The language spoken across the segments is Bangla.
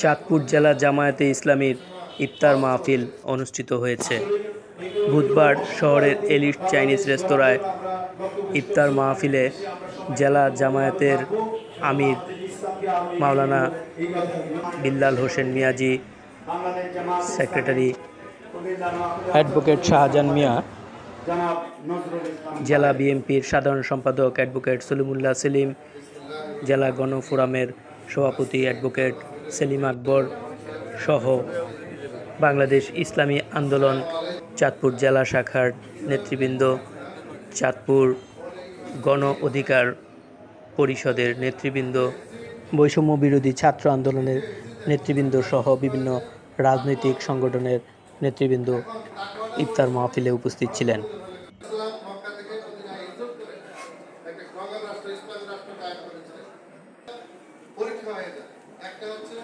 চাঁদপুর জেলা জামায়াতে ইসলামীর ইফতার মাহফিল অনুষ্ঠিত হয়েছে। বুধবার শহরের এলিট চাইনিজ রেস্তোরাঁয় ইফতার মাহফিলে জেলা জামায়াতের আমির মাওলানা বিল্লাল হোসেন মিয়াজি, সেক্রেটারি অ্যাডভোকেট শাহজাহান মিয়া, জেলা বিএনপির সাধারণ সম্পাদক অ্যাডভোকেট সলিমুল্লাহ সেলিম, জেলা গণফোরামের সভাপতি অ্যাডভোকেট সেলিম আকবর সহ বাংলাদেশ ইসলামী আন্দোলন, চাঁদপুর জেলা শাখার নেতৃবৃন্দ, চাঁদপুর গণ অধিকার পরিষদের নেতৃবৃন্দ, বৈষম্য বিরোধী ছাত্র আন্দোলনের নেতৃবৃন্দ সহ বিভিন্ন রাজনৈতিক সংগঠনের নেতৃবৃন্দ ইফতার মাহফিলে উপস্থিত ছিলেন। পরীক্ষা হয়ে যায়। একটা হচ্ছে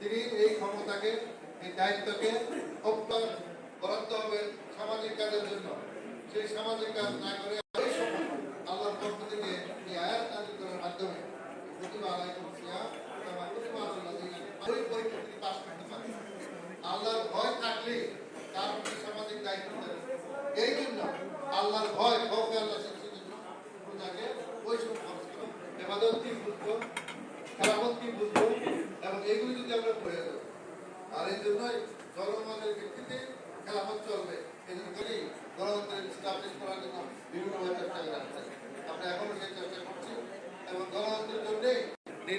তিনি এই ক্ষমতাকে, এই দায়িত্বকে অব্যাহত বরাদ্দ হবে সামাজিক কাজের জন্য। সেই সামাজিক কাজ না করে আল্লাহর পক্ষ থেকে এই আয়াত ওই পরীক্ষা তিনি পাস করতে আল্লাহর ভয় থাকলে তার সামাজিক দায়িত্ব দেবে এই জন্য আল্লাহর ভয় ভয় আল্লাহ প্রজাকে ওই সব খরচ করা এবাদত কি বুঝব? কি বুঝব?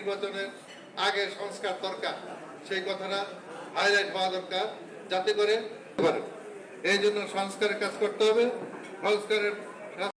নির্বাচনের আগে সংস্কার দরকার সেই কথাটা হাইলাইট হওয়া দরকার যাতে করে পারে এই জন্য সংস্কারের কাজ করতে হবে সংস্কারের